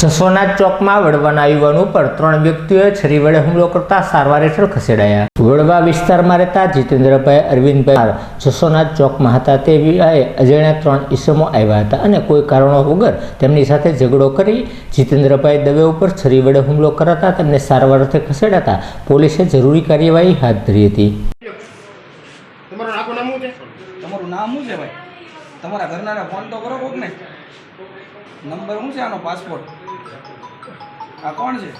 જસોનાથ ચોકમાં વડવાના યુવાન ઉપર ત્રણ વ્યક્તિઓએ છરી વડે હુમલો કરતા સારવાર હેઠળ ખસેડાયા. વડવા વિસ્તારમાં રહેતા જીતેન્દ્રભાઈ અરવિંદભાઈ જસોના ચોકમાં હતા તે વેળાએ અજાણ્યા ત્રણ ઈસમો આવ્યા હતા અને કોઈ કારણો વગર તેમની સાથે ઝઘડો કરી જીતેન્દ્રભાઈ દવે ઉપર છરી વડે હુમલો કરાતા તેમને સારવાર અર્થે ખસેડાતા પોલીસે જરૂરી કાર્યવાહી હાથ ધરી હતી. તમારું નામ શું છે? તમારું નામ શું છે ભાઈ? તમારા ઘરના ફોન તો કરો કોક ને નંબર શું છે આનો? પાસપોર્ટ આ કોણ છે?